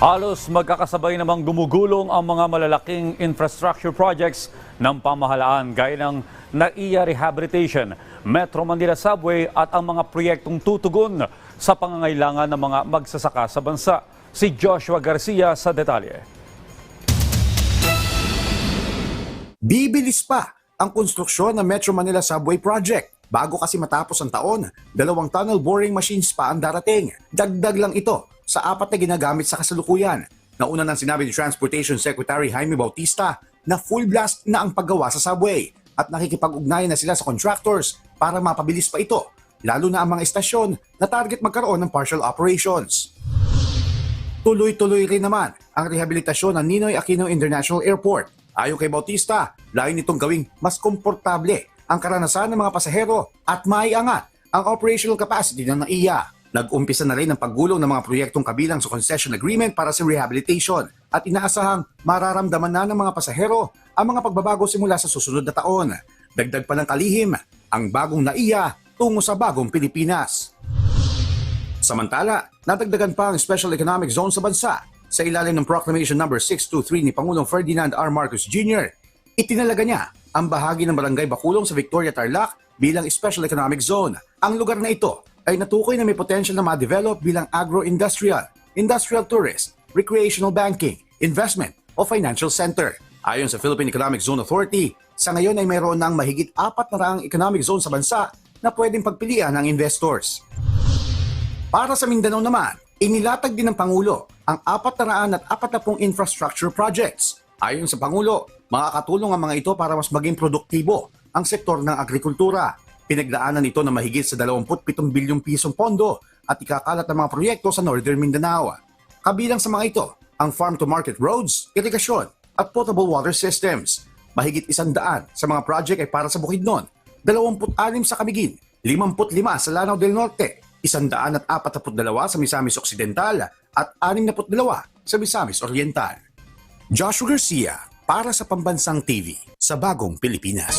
Halos magkakasabay namang gumugulong ang mga malalaking infrastructure projects ng pamahalaan gaya ng NAIA Rehabilitation, Metro Manila Subway at ang mga proyektong tutugon sa pangangailangan ng mga magsasaka sa bansa. Si Joshua Garcia sa detalye. Bibilis pa ang konstruksyon ng Metro Manila Subway Project. Bago kasi matapos ang taon, dalawang tunnel boring machines pa ang darating. Dagdag lang ito sa apat na ginagamit sa kasalukuyan. Nauna nang sinabi ni Transportation Secretary Jaime Bautista na full blast na ang paggawa sa subway at nakikipag-ugnayan na sila sa contractors para mapabilis pa ito, lalo na ang mga estasyon na target magkaroon ng partial operations. Tuloy-tuloy rin naman ang rehabilitasyon ng Ninoy Aquino International Airport. Ayon kay Bautista, layo nitong gawing mas komportable ang karanasan ng mga pasahero at maiangat ang operational capacity ng NAIA. Nag-umpisa na rin ang paggulong ng mga proyektong kabilang sa concession agreement para sa rehabilitation at inaasahang mararamdaman na ng mga pasahero ang mga pagbabago simula sa susunod na taon. Dagdag pa ng kalihim ang bagong NAIA tungo sa bagong Pilipinas. Samantala, nadagdagan pa ang Special Economic Zone sa bansa sa ilalim ng Proclamation No. 623 ni Pangulong Ferdinand R. Marcos Jr. Itinalaga niya ang bahagi ng Barangay Bakulong sa Victoria Tarlac bilang Special Economic Zone. Ang lugar na ito ay natukoy na may potential na ma-develop bilang agro-industrial, industrial tourist, recreational banking, investment o financial center. Ayon sa Philippine Economic Zone Authority, sa ngayon ay mayroon ng mahigit apat na raang economic zone sa bansa na pwedeng pagpilian ng investors. Para sa Mindanao naman, inilatag din ng Pangulo ang 440 infrastructure projects. Ayon sa Pangulo, makakatulong ang mga ito para mas maging produktibo ang sektor ng agrikultura. Pinagdaanan ito ng mahigit sa 27 bilyong pisong pondo at ikakalat ng mga proyekto sa Northern Mindanao. Kabilang sa mga ito, ang farm-to-market roads, irigasyon at potable water systems. Mahigit isandaan sa mga project ay para sa Bukidnon, 26 sa Camiguin, 55 sa Lanao del Norte, 142 sa Misamis Occidental at 62 sa Misamis Oriental. Joshua Garcia para sa Pambansang TV sa Bagong Pilipinas.